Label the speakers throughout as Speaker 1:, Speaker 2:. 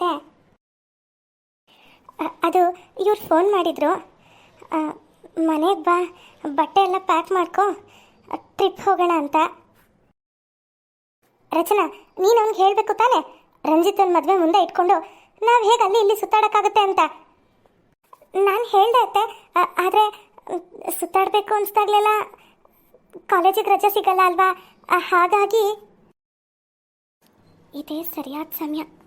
Speaker 1: ಅತ್ತೆ ಅ- ಅದು ಇವ್ರು ಫೋನ್ ಮಾಡಿದ್ರು. ಮನೆಗೆ ಬಾ, ಬಟ್ಟೆ ಎಲ್ಲ ಪ್ಯಾಕ್ ಮಾಡ್ಕೊ, ಟ್ರಿಪ್ ಹೋಗೋಣ ಅಂತ. ರಚನಾ, ನೀನು ಅವ್ನಿಗೆ ಹೇಳಬೇಕು ತಾನೇ? ರಂಜಿತನ ಮದುವೆ ಮುಂದೆ ಇಟ್ಕೊಂಡು ನಾವು ಹೇಗೆ ಅಲ್ಲಿ ಇಲ್ಲಿ ಸುತ್ತಾಡೋಕ್ಕಾಗುತ್ತೆ ಅಂತ. ನಾನು ಹೇಳ್ದೆ ಅತ್ತೆ ಆದರೆ, ಸುತ್ತಾಡಬೇಕು ಅನಿಸ್ದಾಗ್ಲೆಲ್ಲ ಕಾಲೇಜಿಗೆ ರಜೆ ಸಿಗಲ್ಲ ಅಲ್ವಾ? ಹಾಗಾಗಿ. ಇದೇ ಸರಿಯಾದ ಸಮಯ.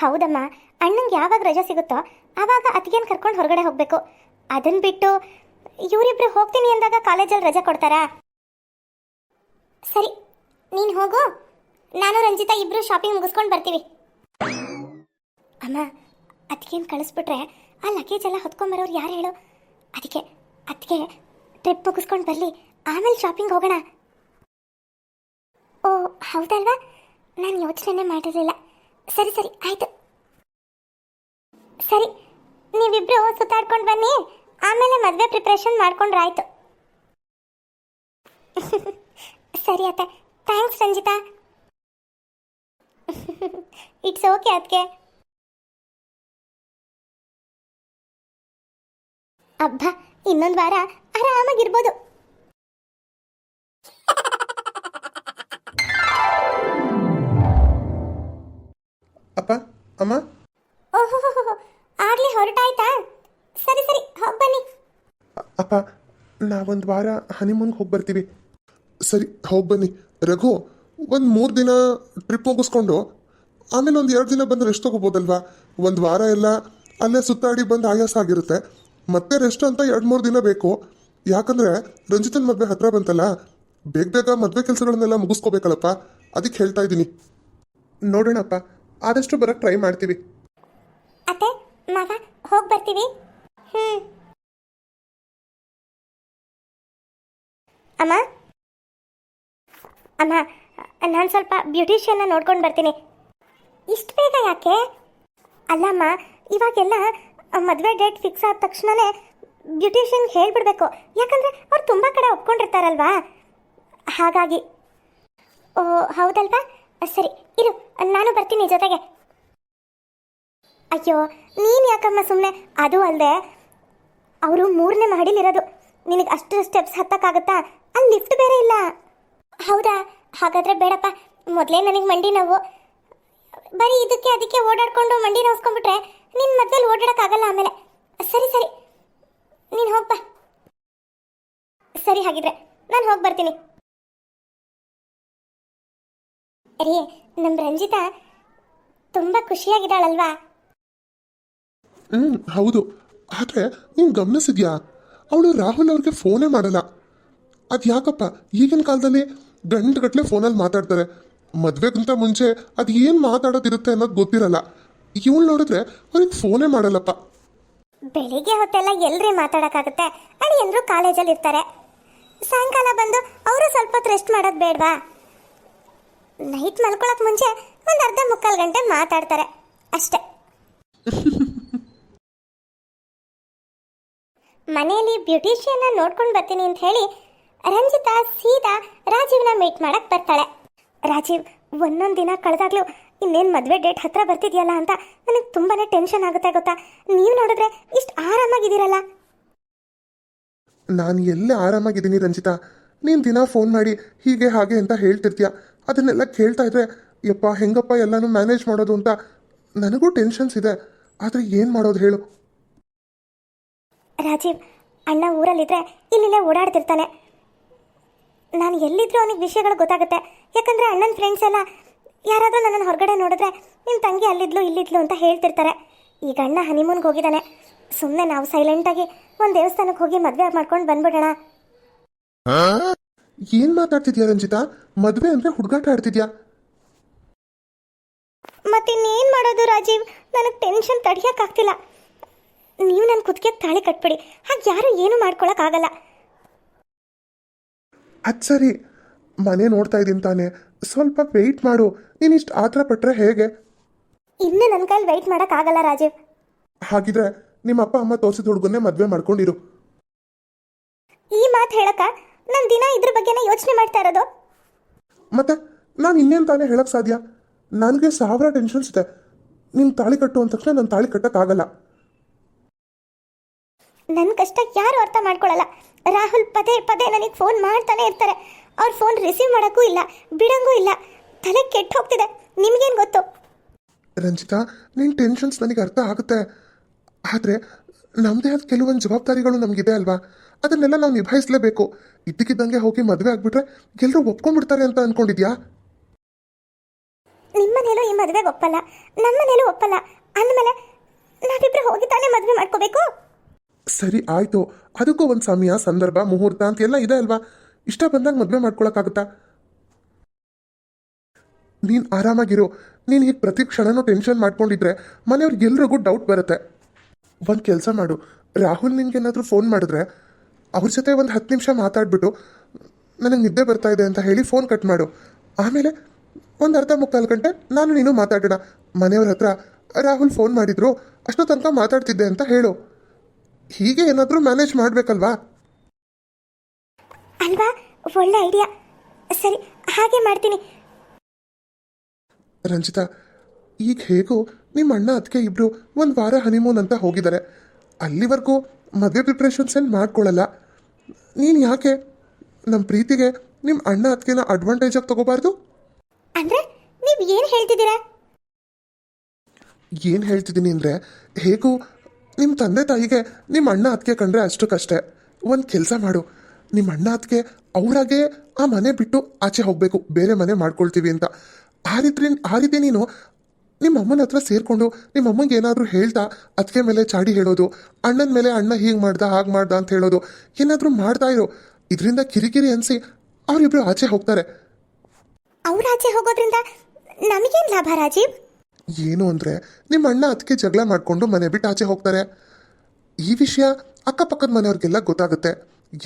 Speaker 1: ಹೌದಮ್ಮ ಅಣ್ಣಂಗೆ ಯಾವಾಗ ರಜೆ ಸಿಗುತ್ತೋ ಆವಾಗ ಅತ್ತಿಗೆನ ಕರ್ಕೊಂಡು ಹೊರಗಡೆ ಹೋಗಬೇಕು. ಅದನ್ನ ಬಿಟ್ಟು ಇವರಿಬ್ರು ಹೋಗ್ತೀನಿ ಅಂದಾಗ ಕಾಲೇಜಲ್ಲಿ ರಜೆ ಕೊಡ್ತಾರಾ? ಸರಿ, ನೀನು ಹೋಗು. ನಾನು ರಂಜಿತಾ ಇಬ್ರು ಶಾಪಿಂಗ್ ಮುಗಿಸ್ಕೊಂಡು ಬರ್ತೀವಿ. ಅಮ್ಮ ಅದಕ್ಕೇನು ಕಳಿಸ್ಬಿಟ್ರೆ ಆ ಲಗೇಜ್ ಎಲ್ಲ ಹೊತ್ಕೊಂಬರೋರು ಯಾರು ಹೇಳು? ಅದಕ್ಕೆ ಅದಕ್ಕೆ ಟ್ರಿಪ್ ಮುಗಿಸ್ಕೊಂಡು ಬರಲಿ, ಆಮೇಲೆ ಶಾಪಿಂಗ್ ಹೋಗೋಣ. ಓ, ಹೌದಲ್ವಾ? ನಾನು ಯೋಚನೆ ಮಾಡಿರಲಿಲ್ಲ ಸರಿ ಸರಿ, ಆಯಿತು. ಸರಿ ನೀವಿಬ್ರು ಸುತ್ತಾಡ್ಕೊಂಡು ಬನ್ನಿ. ಆಮೇಲೆ ಮದುವೆ ಪ್ರಿಪ್ರೇಷನ್ ಮಾಡ್ಕೊಂಡ್ರಾಯ್ತು. ಸರಿ ಅತ್ತೆ ಥ್ಯಾಂಕ್ಸ್ ರಂಜಿತಾ. ಇಟ್ಸ್ ಓಕೆ ಅದಕ್ಕೆ ಅಬ್ಬ ಇನ್ನೊಂದು ವಾರ ಆರಾಮಾಗಿರ್ಬೋದು.
Speaker 2: ಅಪ್ಪ ಅಮ್ಮ?
Speaker 1: ಓಹೋ ಆಗ್ಲೇ ಹೊರಟಾಯ್ತಾ? ಸರಿ ಸರಿ ಹೋಗಿ ಬನ್ನಿ.
Speaker 2: ಅ- ಅಪ್ಪ ನಾವೊಂದು ವಾರ ಹನಿಮೂನ್ಗೆ ಹೋಗಿ ಬರ್ತೀವಿ ಸರಿ ಹೋಗಿ ಬನ್ನಿ. ರಘು ಒಂದು ಮೂರು ದಿನ ಟ್ರಿಪ್ ಮುಗಿಸ್ಕೊಂಡು ಆಮೇಲೆ ಒಂದು ಎರಡು ದಿನ ಬಂದು ರೆಸ್ಟ್ ತಗೋಬೋದಲ್ವಾ? ಒಂದು ವಾರ ಎಲ್ಲ ಅಲ್ಲೇ ಸುತ್ತಾಡಿ ಬಂದು ಆಯಾಸ ಆಗಿರುತ್ತೆ. ಮತ್ತೆ ರೆಸ್ಟ್ ಅಂತ ಎರಡು ಮೂರು ದಿನ ಬೇಕು. ಯಾಕಂದರೆ ರಂಜಿತನ ಮದುವೆ ಹತ್ರ ಬಂತಲ್ಲ ಬೇಗ ಬೇಗ ಮದುವೆ ಕೆಲಸಗಳನ್ನೆಲ್ಲ ಮುಗಿಸ್ಕೋಬೇಕಲ್ಲಪ್ಪ. ಅದಕ್ಕೆ ಹೇಳ್ತಾ ಇದ್ದೀನಿ. ನೋಡೋಣಪ್ಪ ಆದಷ್ಟು ಬರೋಕ್ಕೆ ಟ್ರೈ ಮಾಡ್ತೀವಿ.
Speaker 1: ಅತ್ತೆ ಮಗ, ಹೋಗ್ ಬರ್ತೀವಿ? ಹ್ಮ್. ಅಮ್ಮ? ಅಮ್ಮ, ನಾನು ಸ್ವಲ್ಪ ಬ್ಯೂಟಿಷಿಯನ್ನ ನೋಡ್ಕೊಂಡು ಬರ್ತೀನಿ. ಇಷ್ಟು ಬೇಗ ಯಾಕೆ? ಅಲ್ಲಮ್ಮ, ಇವಾಗೆಲ್ಲ ಮದುವೆ ಡೇಟ್ ಫಿಕ್ಸ್ ಆದ ತಕ್ಷಣವೇ ಬ್ಯೂಟಿಷಿಯನ್ ಹೇಳ್ಬಿಡ್ಬೇಕು. ಯಾಕಂದ್ರೆ ಅವ್ರು ತುಂಬ ಕಡೆ ಒಪ್ಕೊಂಡಿರ್ತಾರಲ್ವಾ? ಹಾಗಾಗಿ. ಓ, ಹೌದಲ್ವಾ? ಸರಿ, ಇರು, ನಾನು ಬರ್ತೀನಿ ಜೊತೆಗೆ. ಅಯ್ಯೋ, ನೀನು ಯಾಕಮ್ಮ ಸುಮ್ಮನೆ ಅದು ಅಲ್ಲದೆ ಅವರು ಮೂರನೇ ಮಹಡಿಲಿರೋದು. ನಿನಗೆ ಅಷ್ಟು ಸ್ಟೆಪ್ಸ್ ಹತ್ತಕ್ಕಾಗತ್ತಾ? ಅಲ್ಲಿ ಲಿಫ್ಟ್ ಬೇರೆ ಇಲ್ಲ. ಹೌದಾ? ಹಾಗಾದ್ರೆ ಬೇಡಪ್ಪ. ಮೊದಲೇ ನನಗೆ ಮಂಡಿ ನೋವು. ಬರೀ ಇದಕ್ಕೆ ಅದಕ್ಕೆ ಓಡಾಡ್ಕೊಂಡು ಮಂಡಿ ನೋವಿಸ್ಕೊಂಡ್ಬಿಟ್ರೆ ನಿನ್ನ ಮದ್ವೆಲಿ ಓಡಾಡೋಕ್ಕಾಗಲ್ಲ ಆಮೇಲೆ. ಸರಿ ಸರಿ. ನೀನು ಹೋಗ್ಬಾ. ಸರಿ ಹಾಗಿದ್ರೆ, ನಾನು ಹೋಗಿ ಬರ್ತೀನಿ. ರೀ ನಮ್ಮ ರಂಜಿತಾ ತುಂಬ ಖುಷಿಯಾಗಿದ್ದಾಳಲ್ವಾ?
Speaker 2: ಹ್ಮ್, ಹೌದು. ಆದರೆ ನೀನು ಗಮನಿಸಿದ್ಯಾ? ಅವಳು ರಾಹುಲ್ ಅವ್ರಿಗೆ ಫೋನೇ ಮಾಡಲ್ಲ. ಅದು ಯಾಕಪ್ಪ? ಈಗಿನ ಕಾಲದಲ್ಲಿ ಗಂಟುಗಟ್ಟಲೆ ಫೋನಲ್ಲಿ ಮಾತಾಡ್ತಾರೆ. ಮದುವೆಗಿಂತ ಮುಂಚೆ ಅದು ಏನು ಮಾತಾಡೋದಿರುತ್ತೆ ಅನ್ನೋದು ಗೊತ್ತಿರಲ್ಲ. ಇವಳು ನೋಡಿದ್ರೆ ಅವ್ರಿಗೆ ಫೋನೇ ಮಾಡಲ್ಲಪ್ಪ.
Speaker 1: ಬೆಳಿಗ್ಗೆ ಹೊತ್ತೆಲ್ಲ ಎಲ್ರಿ ಮಾತಾಡೋಕ್ಕಾಗುತ್ತೆ? ಅಲ್ಲಿ ಎಲ್ಲರೂ ಕಾಲೇಜಲ್ಲಿ ಇರ್ತಾರೆ. ಸಾಯಂಕಾಲ ಬಂದು ಅವರು ಸ್ವಲ್ಪ ಹೊತ್ತು ರೆಸ್ಟ್ ಮಾಡೋದು ಬೇಡವಾ? ನೈಟ್ ಮಲ್ಕೊಳಕ್ ಮುಂಚೆ ಒಂದು ಅರ್ಧ ಮುಕ್ಕಾಲು ಗಂಟೆ ಮಾತಾಡ್ತಾರೆ. ಅಷ್ಟೇ. ಮನೆಯಲ್ಲಿ ಬ್ಯೂಟಿಷಿಯನ್ನ ನೋಡ್ಕೊಂಡು ಬರ್ತೀನಿ ಅಂತ ಹೇಳಿ ರಂಜಿತಾ ಸೀದಾ ರಾಜೀವ್ನ ಮೀಟ್ ಮಾಡಕ್ ಬರ್ತಾಳೆ. ರಾಜೀವ್, ಒಂದೊಂದು ದಿನ ಕಳೆದಾಗ್ಲೂ ಇನ್ನೇನು ಮದುವೆ ಡೇಟ್ ಹತ್ರ ಬರ್ತಿದ್ಯಲ್ಲ ಅಂತ ನನಗೆ ತುಂಬಾನೇ ಟೆನ್ಷನ್ ಆಗುತ್ತೆ ಗೊತ್ತಾ? ನೀವು ನೋಡಿದ್ರೆ ಇಷ್ಟು ಆರಾಮಾಗಿದ್ದೀರಲ್ಲ?
Speaker 2: ನಾನು ಎಲ್ಲೇ ಆರಾಮಾಗಿದ್ದೀನಿ ರಂಜಿತಾ? ನೀನು ದಿನ ಫೋನ್ ಮಾಡಿ ಹೀಗೆ ಹಾಗೆ ಅಂತ ಹೇಳ್ತಿರ್ತೀಯ? ಅದನ್ನೆಲ್ಲ ಕೇಳ್ತಾ ಇದ್ರೆ, ಯಪ್ಪ ಹೆಂಗಪ್ಪ ಎಲ್ಲನೂ ಮ್ಯಾನೇಜ್ ಮಾಡೋದು ಅಂತ ನನಗೂ ಟೆನ್ಷನ್ಸ್ ಇದೆ. ಆದರೆ ಏನು ಮಾಡೋದು ಹೇಳು?
Speaker 1: ರಾಜೀವ್ ಅಣ್ಣ ಊರಲ್ಲಿದ್ದರೆ ಇಲ್ಲಿಲ್ಲೇ ಓಡಾಡ್ತಿರ್ತಾನೆ. ನಾನು ಎಲ್ಲಿದ್ದರೂ ಅವನಿಗೆ ವಿಷಯಗಳು ಗೊತ್ತಾಗುತ್ತೆ. ಯಾಕಂದರೆ ಅಣ್ಣನ ಫ್ರೆಂಡ್ಸ್ ಎಲ್ಲ ಯಾರಾದರೂ ನನ್ನನ್ನು ಹೊರಗಡೆ ನೋಡಿದ್ರೆ ನಿಮ್ಮ ತಂಗಿ ಅಲ್ಲಿದ್ಲು ಇಲ್ಲಿದ್ಲು ಅಂತ ಹೇಳ್ತಿರ್ತಾರೆ. ಈಗ ಅಣ್ಣ ಹನಿಮೂನ್ಗೆ ಹೋಗಿದ್ದಾನೆ. ಸುಮ್ಮನೆ ನಾವು ಸೈಲೆಂಟಾಗಿ ಒಂದು ದೇವಸ್ಥಾನಕ್ಕೆ ಹೋಗಿ ಮದುವೆ ಮಾಡ್ಕೊಂಡು ಬಂದ್ಬಿಡೋಣ.
Speaker 2: ಏನು ಮಾತಾಡ್ತಿದ್ಯಾ ರಂಜಿತಾ? ಮದುವೆ ಅಂದ್ರೆ ಹುಡುಗಾಟ ಆಡ್ತಿದ್ಯಾ?
Speaker 1: ಮತ್ತಿನ್ನೇನು ಮಾಡೋದು ರಾಜೀವ್? ನನಗೆ ಟೆನ್ಷನ್ ತಡೆಯೋಕ್ಕಾಗ್ತಿಲ್ಲ ನೀವು ನನ್ನ ಕುತ್ತಿಗೆ ತಾಳಿ ಕಟ್ಬಿಡಿ. ಹಾಗೆ ಯಾರು ಏನು ಮಾಡ್ಕೊಳಕ್ಕಾಗಲ್ಲ.
Speaker 2: ಅದು ಸರಿ. ಮನೆ ನೋಡ್ತಾ ಇದ್ದೀನಿ ತಾನೆ. ಸ್ವಲ್ಪ ವೆಯ್ಟ್ ಮಾಡು. ನೀನು ಇಷ್ಟು ಆತರ ಪಟ್ಟರೆ ಹೇಗೆ?
Speaker 1: ಇನ್ನು ನನ್ನ ಕೈಲಿ ವೆಯ್ಟ್ ಮಾಡೋಕ್ಕಾಗಲ್ಲ ರಾಜೀವ್.
Speaker 2: ಹಾಗಿದ್ರೆ ನಿಮ್ಮ ಅಪ್ಪ ಅಮ್ಮ ತೋರಿಸಿದ ಹುಡುಗನ್ನೇ ಮದುವೆ ಮಾಡ್ಕೊಂಡಿರು.
Speaker 1: ಈ ಮಾತು ಹೇಳಕ್ಕ ನಾನು ದಿನ ಇದ್ರ ಬಗ್ಗೆನೇ ಯೋಚನೆ ಮಾಡ್ತಾ ಇರೋದು.
Speaker 2: ಮತ್ತೆ ನಾನು ಇನ್ನೇನು ತಾನೇ ಹೇಳಕ್ ಸಾಧ್ಯ? ನನಗೆ ಸಾವಿರ ಟೆನ್ಷನ್ಸ್ ಇದೆ. ನಿಮ್ಮ ತಾಳಿ ಕಟ್ಟು ಅಂದ ತಕ್ಷಣ ನಾನು ತಾಳಿ ಕಟ್ಟೋಕ್ಕಾಗಲ್ಲ.
Speaker 1: ನನ್ನ ಕಷ್ಟ ಯಾರು ಅರ್ಥ ಮಾಡ್ಕೊಳ್ಳಲ್ಲ ರಾಹುಲ್ ಪದೇ ಪದೇ ನನಗೆ ಫೋನ್ ಮಾಡ್ತಾನೆ ಇರ್ತಾರೆ. ಅವ್ರ ಫೋನ್ ರಿಸೀವ್ ಮಾಡೋಕ್ಕೂ ಇಲ್ಲ ಬಿಡಂಗೂ ಇಲ್ಲ. ತಲೆ ಕೆಟ್ಟು ಹೋಗ್ತಿದೆ. ನಿಮ್ಗೇನು ಗೊತ್ತು?
Speaker 2: ರಂಜಿತಾ ನಿನ್ನ ಟೆನ್ಷನ್ಸ್ ನನಗೆ ಅರ್ಥ ಆಗುತ್ತೆ. ಆದರೆ ನಮ್ಮದೇ ಆದ ಕೆಲವೊಂದು ಜವಾಬ್ದಾರಿಗಳು ನಮಗಿದೆ ಅಲ್ವಾ? ಅದನ್ನೆಲ್ಲ ನಾವು ನಿಭಾಯಿಸಲೇಬೇಕು. ಇದ್ದಕ್ಕಿದ್ದಂಗೆ ಹೋಗಿ ಮದುವೆ ಆಗ್ಬಿಟ್ರೆ ಎಲ್ಲರೂ ಒಪ್ಕೊಂಡ್ಬಿಡ್ತಾರೆ ಅಂತ ಅನ್ಕೊಂಡಿದ್ಯಾ?
Speaker 1: ನಿಮ್ಮನೇಲೂ ಈ ಮದುವೆಗೆ ಒಪ್ಪಲ್ಲ ನಮ್ಮನೇಲೂ ಒಪ್ಪಲ್ಲ. ಅಂದಮೇಲೆ ನಾವಿಬ್ರು ಹೋಗಿ ತಾನೇ ಮದುವೆ ಮಾಡ್ಕೋಬೇಕು?
Speaker 2: ಸರಿ, ಆಯಿತು. ಅದಕ್ಕೂ ಒಂದು ಸಮಯ, ಸಂದರ್ಭ, ಮುಹೂರ್ತ ಅಂತ ಎಲ್ಲ ಇದೆ ಅಲ್ವಾ? ಇಷ್ಟ ಬಂದಾಗ ಮದುವೆ ಮಾಡ್ಕೊಳಕ್ಕಾಗುತ್ತಾ? ನೀನು ಆರಾಮಾಗಿರು. ನೀನು ಹೀಗೆ ಪ್ರತಿ ಕ್ಷಣನೂ ಟೆನ್ಷನ್ ಮಾಡ್ಕೊಂಡಿದ್ರೆ ಮನೆಯವ್ರಿಗೆಲ್ರಿಗೂ ಡೌಟ್ ಬರುತ್ತೆ. ಒಂದು ಕೆಲಸ ಮಾಡು. ರಾಹುಲ್ ನಿನ್ಗೇನಾದರೂ ಫೋನ್ ಮಾಡಿದ್ರೆ ಅವ್ರ ಜೊತೆ ಒಂದು ಹತ್ತು ನಿಮಿಷ ಮಾತಾಡ್ಬಿಟ್ಟು ನನಗೆ ನಿದ್ದೆ ಬರ್ತಾ ಇದೆ ಅಂತ ಹೇಳಿ ಫೋನ್ ಕಟ್ ಮಾಡು. ಆಮೇಲೆ ಒಂದು ಅರ್ಧ ಮುಕ್ಕಾಲು ಗಂಟೆ ನಾನು ನೀನು ಮಾತಾಡೋಣ. ಮನೆಯವ್ರ ಹತ್ರ ರಾಹುಲ್ ಫೋನ್ ಮಾಡಿದ್ರು ಅಷ್ಟೋ ತನಕ ಮಾತಾಡ್ತಿದ್ದೆ ಅಂತ ಹೇಳು. ಹೀಗೆ ಏನಾದರೂ ಮ್ಯಾನೇಜ್ ಮಾಡಬೇಕಲ್ವಾ?
Speaker 1: ಅಲ್ವಾ? ಒಳ್ಳೆ ಐಡಿಯಾ ಸರಿ ಹಾಗೆ ಮಾಡ್ತೀನಿ.
Speaker 2: ರಂಜಿತಾ ಈಗ ಹೇಗೂ ನಿಮ್ಮ ಅಣ್ಣ ಅದಕ್ಕೆ ಇಬ್ಬರು ಒಂದು ವಾರ ಹನಿಮೂನ್ ಅಂತ ಹೋಗಿದ್ದಾರೆ. ಅಲ್ಲಿವರೆಗೂ ಮದುವೆ ಪ್ರಿಪ್ರೇಷನ್ಸ್ ಏನು ಮಾಡ್ಕೊಳ್ಳಲ್ಲ ನೀನು ಯಾಕೆ ನಮ್ಮ ಪ್ರೀತಿಗೆ ನಿಮ್ಮ ಅಣ್ಣ ಅದಕ್ಕೆನ ಅಡ್ವಾಂಟೇಜಾಗಿ ತಗೋಬಾರ್ದು?
Speaker 1: ಅಂದ್ರೆ ನೀವು ಏನು ಹೇಳ್ತಿದ್ದೀರಾ?
Speaker 2: ಏನು ಹೇಳ್ತಿದ್ದೀನಿ ಅಂದರೆ ಹೇಗೂ ನಿಮ್ಮ ತಂದೆ ತಾಯಿಗೆ ನಿಮ್ಮ ಅಣ್ಣ ಅದಕ್ಕೆ ಕಂಡ್ರೆ ಅಷ್ಟಕ್ಕಷ್ಟೇ. ಒಂದು ಕೆಲಸ ಮಾಡು. ನಿಮ್ಮ ಅಣ್ಣ ಅದಕ್ಕೆ ಅವರಾಗೆ ಆ ಮನೆ ಬಿಟ್ಟು ಆಚೆ ಹೋಗಬೇಕು. ಬೇರೆ ಮನೆ ಮಾಡ್ಕೊಳ್ತೀವಿ ಅಂತ. ಆ ರೀತಿ ಆ ರೀತಿ ನೀನು ನಿಮ್ಮ ಅಮ್ಮನ ಹತ್ರ ಸೇರಿಕೊಂಡು ನಿಮ್ಮ ಅಮ್ಮಂಗೆ ಏನಾದರೂ ಹೇಳ್ತಾ ಅದಕ್ಕೆ ಮೇಲೆ ಚಾಡಿ ಹೇಳೋದು, ಅಣ್ಣನ ಮೇಲೆ ಅಣ್ಣ ಹೀಗೆ ಮಾಡ್ದ, ಹಾಗೆ ಮಾಡ್ದ ಅಂತ ಹೇಳೋದು, ಏನಾದರೂ ಮಾಡ್ತಾ ಇರೋ. ಇದರಿಂದ ಕಿರಿಕಿರಿ ಅನಿಸಿ ಅವರಿಬ್ಬರು ಆಚೆ ಹೋಗ್ತಾರೆ.
Speaker 1: ಅವ್ರ ಆಚೆ ಹೋಗೋದ್ರಿಂದ ನಮಗೇನು ಲಾಭ ರಾಜೀವ್?
Speaker 2: ಏನು ಅಂದರೆ ನಿಮ್ಮ ಅಣ್ಣ ಅದಕ್ಕೆ ಜಗಳ ಮಾಡಿಕೊಂಡು ಮನೆ ಬಿಟ್ಟು ಆಚೆ ಹೋಗ್ತಾರೆ. ಈ ವಿಷಯ ಅಕ್ಕಪಕ್ಕದ ಮನೆಯವ್ರಿಗೆಲ್ಲ ಗೊತ್ತಾಗುತ್ತೆ.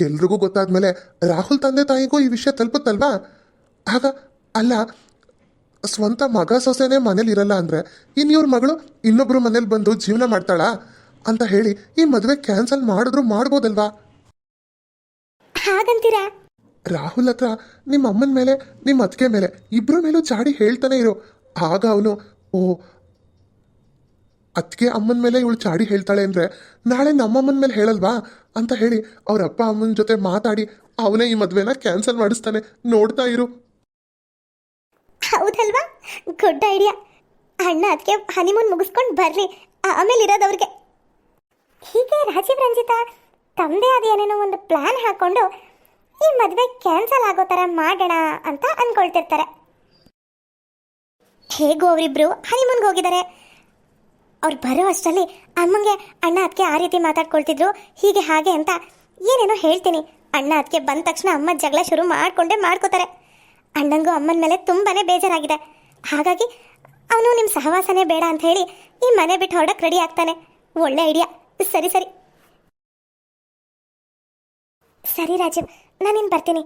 Speaker 2: ಎಲ್ರಿಗೂ ಗೊತ್ತಾದ್ಮೇಲೆ ರಾಹುಲ್ ತಂದೆ ತಾಯಿಗೂ ಈ ವಿಷಯ ತಲುಪುತ್ತಲ್ವಾ? ಆಗ ಅಲ್ಲ ಸ್ವಂತ ಮಗ ಸೊಸೆನೇ ಮನೇಲಿ ಇರಲ್ಲ ಅಂದರೆ ಇನ್ನು ಇವ್ರ ಮಗಳು ಇನ್ನೊಬ್ಬರು ಮನೇಲಿ ಬಂದು ಜೀವನ ಮಾಡ್ತಾಳ? ಅಂತ ಹೇಳಿ ಈ ಮದುವೆ ಕ್ಯಾನ್ಸಲ್ ಮಾಡಿದ್ರು ಮಾಡ್ಬೋದಲ್ವಾ?
Speaker 1: ಹಾಗಂತೀರಾ?
Speaker 2: ರಾಹುಲ್ ಹತ್ರ ನಿಮ್ಮ ಅಮ್ಮನ ಮೇಲೆ ನಿಮ್ಮ ಅತ್ತಿಗೆ ಮೇಲೆ ಇಬ್ಬರ ಮೇಲೂ ಚಾಡಿ ಹೇಳ್ತಾನೆ ಇರು. ಆಗ ಅವನು ಓ, ಅತ್ತಿಗೆ ಅಮ್ಮನ ಮೇಲೆ ಇವಳು ಚಾಡಿ ಹೇಳ್ತಾಳೆ ಅಂದರೆ ನಾಳೆ ನಮ್ಮಮ್ಮನ ಮೇಲೆ ಹೇಳಲ್ವಾ ಅಂತ ಹೇಳಿ ಅವ್ರ ಅಪ್ಪ ಅಮ್ಮನ ಜೊತೆ ಮಾತಾಡಿ ಅವನೇ ಈ ಮದುವೆನ ಕ್ಯಾನ್ಸಲ್ ಮಾಡಿಸ್ತಾನೆ. ನೋಡ್ತಾ ಇರು.
Speaker 1: ಹೌದಲ್ವಾ? Good idea. ಅಣ್ಣ ಅದಕ್ಕೆ ಹನಿಮೂನ್ ಮುಗಿಸ್ಕೊಂಡು ಬರ್ಲಿ. ಆಮೇಲೆ ಇರೋದವ್ರಿಗೆ. ಹೀಗೆ ರಾಜೀವ್, ರಂಜಿತಾ ತಂದೆ ಆದ ಏನೇನೋ ಒಂದು ಪ್ಲಾನ್ ಹಾಕೊಂಡು ಈ ಮದುವೆ ಕ್ಯಾನ್ಸಲ್ ಆಗೋ ಥರ ಮಾಡೋಣ ಅಂತ ಅನ್ಕೊಳ್ತಿರ್ತಾರೆ. ಹೇಗೂ ಅವರಿಬ್ರು ಹನಿಮೂನ್ಗೆ ಹೋಗಿದ್ದಾರೆ. ಅವ್ರು ಬರೋ ಅಷ್ಟರಲ್ಲಿ ಅಮ್ಮಂಗೆ ಅಣ್ಣ ಅದಕ್ಕೆ ಆ ರೀತಿ ಮಾತಾಡ್ಕೊಳ್ತಿದ್ರು. ಹೀಗೆ ಹಾಗೆ ಅಂತ ಏನೇನೋ ಹೇಳ್ತೀನಿ. ಅಣ್ಣ ಅದಕ್ಕೆ ಬಂದ ತಕ್ಷಣ ಅಮ್ಮ ಜಗಳ ಶುರು ಮಾಡಿಕೊಂಡೇ ಮಾಡ್ಕೋತಾರೆ. ಅಣ್ಣಂಗೂ ಅಮ್ಮನ ಮೇಲೆ ತುಂಬಾನೇ ಬೇಜಾರಾಗಿದೆ. ಹಾಗಾಗಿ ಅವನು ನಿಮ್ಮ ಸಹವಾಸನೇ ಬೇಡ ಅಂತ ಹೇಳಿ ಈ ಮನೆ ಬಿಟ್ಟು ಹೊರಡಕ್ಕೆ ರೆಡಿ ಆಗ್ತಾನೆ. ಒಳ್ಳೆ ಐಡಿಯಾ ಸರಿ ಸರಿ. ಸರಿ ರಾಜೀವ್ ನಾನಿನ್ ಬರ್ತೀನಿ.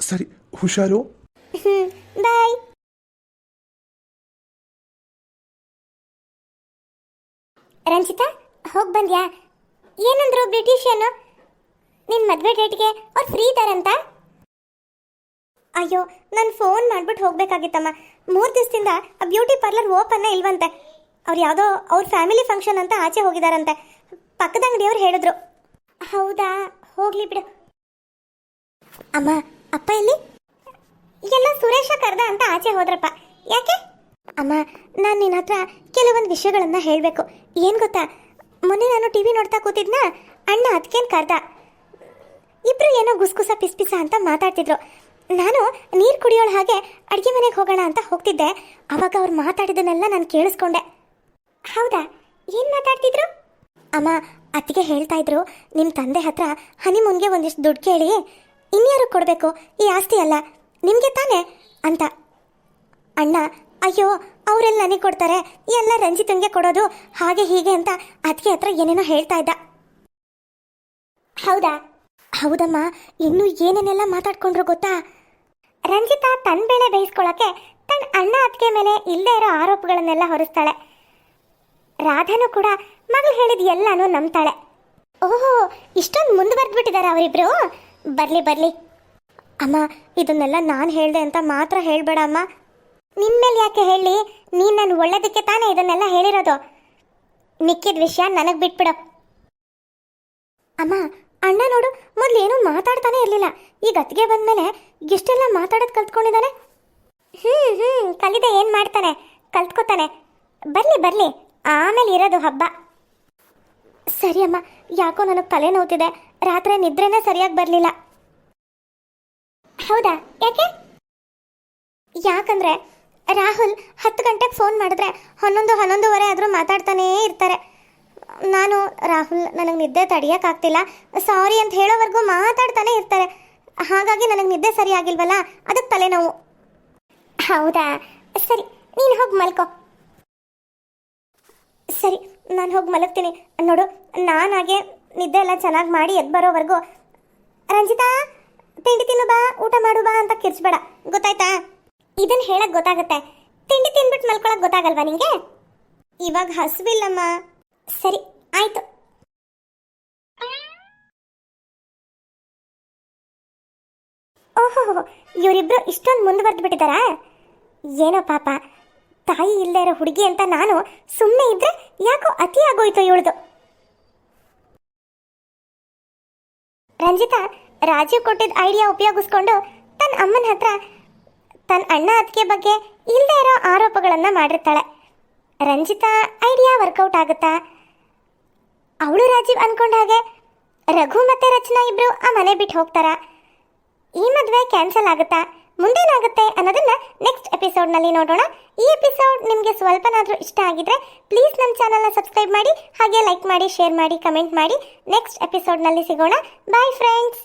Speaker 2: ಸರಿ ಹುಷಾರು?
Speaker 1: ಹ್ಞೂ ಬಾಯ್ ರಂಜಿತಾ, ಹೋಗಿ ಬಂದ್ಯಾ? ಏನಂದ್ರು ಬ್ಯೂಟಿಷಿಯನು ನಿನ್ನ ಮದುವೆ ಡೇಟ್ಗೆ ಅವ್ರು ಫ್ರೀ ಇದಾರಂತ ಅಯ್ಯೋ, ನಾನು ಫೋನ್ ಮಾಡ್ಬಿಟ್ಟು ಹೋಗ್ಬೇಕಾಗಿತ್ತಮ್ಮ. ಮೂರು ದಿವಸದಿಂದ ಆ ಬ್ಯೂಟಿ ಪಾರ್ಲರ್ ಓಪನ್ನೇ ಇಲ್ವಂತೆ. ಅವ್ರು ಯಾವುದೋ ಅವ್ರ ಫ್ಯಾಮಿಲಿ ಫಂಕ್ಷನ್ ಅಂತ ಆಚೆ ಹೋಗಿದಾರಂತೆ. ಪಕ್ಕದ ಅಂಗಡಿಯವ್ರು ಹೇಳಿದ್ರು. ಹೌದಾ? ಹೋಗ್ಲಿ ಬಿಡು. ಅಮ್ಮ, ಅಪ್ಪ ಇಲ್ಲಿ ಎಲ್ಲ ಸುರೇಶ ಕರ್ದ ಅಂತ ಆಚೆ ಹೋದ್ರಪ್ಪ. ಅಮ್ಮ, ನಾನು ನಿನ್ನ ಹತ್ರ ಕೆಲವೊಂದು ವಿಷಯಗಳನ್ನ ಹೇಳಬೇಕು. ಏನು ಗೊತ್ತಾ? ಮೊನ್ನೆ ನಾನು ಟಿ ವಿ ನೋಡ್ತಾ ಕೂತಿದ್ನ, ಅಣ್ಣ ಅದಕ್ಕೇನು ಕರ್ದ? ಇಬ್ಬರು ಏನೋ ಗುಸ್ಗುಸ ಪಿಸ್ ಪಿಸ ಅಂತ ಮಾತಾಡ್ತಿದ್ರು. ನಾನು ನೀರು ಕುಡಿಯೋಳ ಹಾಗೆ ಅಡುಗೆ ಮನೆಗೆ ಹೋಗೋಣ ಅಂತ ಹೋಗ್ತಿದ್ದೆ. ಅವಾಗ ಅವ್ರು ಮಾತಾಡಿದ್ದನ್ನೆಲ್ಲ ನಾನು ಕೇಳಿಸ್ಕೊಂಡೆ. ಹೌದಾ? ಏನು ಮಾತಾಡ್ತಿದ್ರು? ಅಮ್ಮ, ಅತ್ತಿಗೆ ಹೇಳ್ತಾ ಇದ್ರು ನಿಮ್ಮ ತಂದೆ ಹತ್ರ ಹನಿಮೂನ್ಗೆ ಒಂದಿಷ್ಟು ದುಡ್ಡು ಕೇಳಿ, ಇನ್ಯಾರು ಕೊಡಬೇಕು? ಈ ಆಸ್ತಿ ಅಲ್ಲ, ನಿಮಗೆ ತಾನೇ? ಅಂತ. ಅಣ್ಣ ಅಯ್ಯೋ ಅವರೆಲ್ಲ ನನಗೆ ಕೊಡ್ತಾರೆ. ಎಲ್ಲ ರಂಜಿತಂಗೆ ಕೊಡೋದು. ಹಾಗೆ ಹೀಗೆ ಅಂತ ಅದಕ್ಕೆ ಹತ್ರ ಏನೇನೋ ಹೇಳ್ತಾ ಇದ್ದ. ಹೌದಾ? ಹೌದಮ್ಮ, ಇನ್ನು ಏನೇನೆಲ್ಲ ಮಾತಾಡ್ಕೊಂಡ್ರು ಗೊತ್ತಾ? ರಂಜಿತಾ ತನ್ನ ಬೆಳೆ ಬೇಯಿಸ್ಕೊಳ್ಳೋಕೆ ತನ್ನ ಅಣ್ಣ ಅತ್ತಿಗೆ ಮೇಲೆ ಇಲ್ಲದೆ ಇರೋ ಆರೋಪಗಳನ್ನೆಲ್ಲ ಹೊರಿಸ್ತಾಳೆ. ರಾಧಾನು ಕೂಡ ಮಗಳು ಹೇಳಿದ ಎಲ್ಲಾನು ನಂಬ್ತಾಳೆ. ಓಹೋ, ಇಷ್ಟೊಂದು ಮುಂದುವರೆದ್ಬಿಟ್ಟಿದ್ದಾರೆ ಅವರಿಬ್ರು? ಬರ್ಲಿ ಬರ್ಲಿ. ಅಮ್ಮ, ಇದನ್ನೆಲ್ಲ ನಾನು ಹೇಳಿದೆ ಅಂತ ಮಾತ್ರ ಹೇಳಬೇಡ ಅಮ್ಮ. ನಿನ್ ಮೇಲೆ ಯಾಕೆ ಹೇಳಿ? ನೀನು ನಾನು ಒಳ್ಳೇದಕ್ಕೆ ತಾನೇ ಇದನ್ನೆಲ್ಲ ಹೇಳಿರೋದು. ಮಿಕ್ಕಿದ ವಿಷಯ ನನಗೆ ಬಿಟ್ಬಿಡು. ಅಮ್ಮ, ಅಣ್ಣ ನೋಡು, ಮೊದಲು ಏನೂ ಮಾತಾಡ್ತಾನೆ ಇರಲಿಲ್ಲ. ಈಗ ಅತ್ತಿಗೆ ಬಂದಮೇಲೆ ಎಷ್ಟೆಲ್ಲ ಮಾತಾಡೋದು ಕಲ್ತ್ಕೊಂಡಿದ್ದಾನೆ ಹ್ಞೂ ಹ್ಞೂ ಕಲಿದೆ ಏನು ಮಾಡ್ತಾನೆ? ಕಲ್ತ್ಕೋತಾನೆ. ಬರಲಿ ಬರಲಿ, ಆಮೇಲೆ ಇರೋದು ಹಬ್ಬ. ಸರಿ ಅಮ್ಮ, ಯಾಕೋ ನನಗೆ ತಲೆ ನೋವುತ್ತಿದೆ ರಾತ್ರಿ ನಿದ್ರೆನೇ ಸರಿಯಾಗಿ ಬರಲಿಲ್ಲ. ಹೌದಾ? ಯಾಕೆ? ಯಾಕಂದ್ರೆ ರಾಹುಲ್ ಹತ್ತು ಗಂಟೆಗೆ ಫೋನ್ ಮಾಡಿದ್ರೆ ಹನ್ನೊಂದು, ಹನ್ನೊಂದುವರೆ ಆದರೂ ಮಾತಾಡ್ತಾನೇ ಇರ್ತಾರೆ. ನಾನು, ರಾಹುಲ್, ನನಗೆ ನಿದ್ದೆ ತಡೆಯೋಕ್ಕಾಗ್ತಿಲ್ಲ ಸಾರಿ ಅಂತ ಹೇಳೋವರೆಗೂ ಮಾತಾಡ್ತಾನೆ ಇರ್ತಾರೆ. ಹಾಗಾಗಿ ನನಗೆ ನಿದ್ದೆ ಸರಿಯಾಗಿಲ್ವಲ್ಲ ಅದಕ್ಕೆ ತಲೆನೋವು. ಹೌದಾ? ಸರಿ, ನೀನು ಹೋಗಿ ಮಲ್ಕೋ. ಸರಿ, ನಾನು ಹೋಗಿ ಮಲಗ್ತೀನಿ. ನೋಡು ನಾನಾಗೆ ನಿದ್ದೆ ಎಲ್ಲ ಚೆನ್ನಾಗಿ ಮಾಡಿ ಎದ್ದು ಬರೋವರೆಗೂ. ರಂಜಿತಾ, ತಿಂಡಿ ತಿನ್ನು ಬಾ, ಊಟ ಮಾಡು ಬಾ ಅಂತ ಕಿರ್ಚ್ಬೇಡ. ಗೊತ್ತಾಯ್ತಾ? ಇದನ್ನ ಹೇಳಕ್ ಗೊತ್ತಾಗುತ್ತೆ. ತಿಂಡಿ ತಿನ್ಬಿಟ್ಟು ಮಲ್ಕೊಳಕ್ ಗೊತ್ತಾಗಲ್ವಾ ನಿಂಗೆ? ಇವಾಗ ಹಸುವಿಲ್ಲಮ್ಮ ಸರಿ, ಆಯ್ತು. ಓಹೋ, ಇವರಿಬ್ರು ಇಷ್ಟೊಂದು ಮುಂದುವರೆದು ಬಿಟ್ಟಿದ್ದಾರಾ ಏನೋ ಪಾಪ. ತಾಯಿ ಇಲ್ಲದೆ ಇರೋ ಹುಡುಗಿ ಅಂತ ನಾನು ಸುಮ್ಮನೆ ಇದ್ರೆ ಯಾಕೋ ಅತಿ ಆಗೋಯ್ತು ಇವಳ್ದು. ರಂಜಿತಾ, ರಾಜೀವ್ ಕೊಟ್ಟಿದ್ದ ಐಡಿಯಾ ಉಪಯೋಗಿಸ್ಕೊಂಡು ತನ್ನ ಅಮ್ಮನ ಹತ್ರ ತನ್ನ ಅಣ್ಣ ಅದಕ್ಕೆ ಬಗ್ಗೆ ಇಲ್ಲದೇ ಇರೋ ಆರೋಪಗಳನ್ನು ಮಾಡಿರ್ತಾಳೆ. ರಂಜಿತಾ ಐಡಿಯಾ ವರ್ಕೌಟ್ ಆಗುತ್ತಾ? ಅವಳು ರಾಜೀವ್ ಅನ್ಕೊಂಡ ಹಾಗೆ ರಘು ಮತ್ತೆ ರಚನಾ ಇಬ್ರು ಆ ಮನೆ ಬಿಟ್ಟು ಹೋಗ್ತಾರಾ. ಈ ಮದುವೆ ಕ್ಯಾನ್ಸಲ್ ಆಗುತ್ತಾ? ಮುಂದೇನಾಗುತ್ತೆ ಅನ್ನೋದನ್ನ ನೆಕ್ಸ್ಟ್ ಎಪಿಸೋಡ್ನಲ್ಲಿ ನೋಡೋಣ. ಈ ಎಪಿಸೋಡ್ ನಿಮಗೆ ಸ್ವಲ್ಪನಾದರೂ ಇಷ್ಟ ಆಗಿದ್ರೆ ಪ್ಲೀಸ್ ನಮ್ಮ ಚಾನಲ್ನ ಸಬ್ಸ್ಕ್ರೈಬ್ ಮಾಡಿ, ಹಾಗೆ ಲೈಕ್ ಮಾಡಿ ಶೇರ್ ಮಾಡಿ ಕಮೆಂಟ್ ಮಾಡಿ. ನೆಕ್ಸ್ಟ್ ಎಪಿಸೋಡ್ನಲ್ಲಿ ಸಿಗೋಣ. Bye friends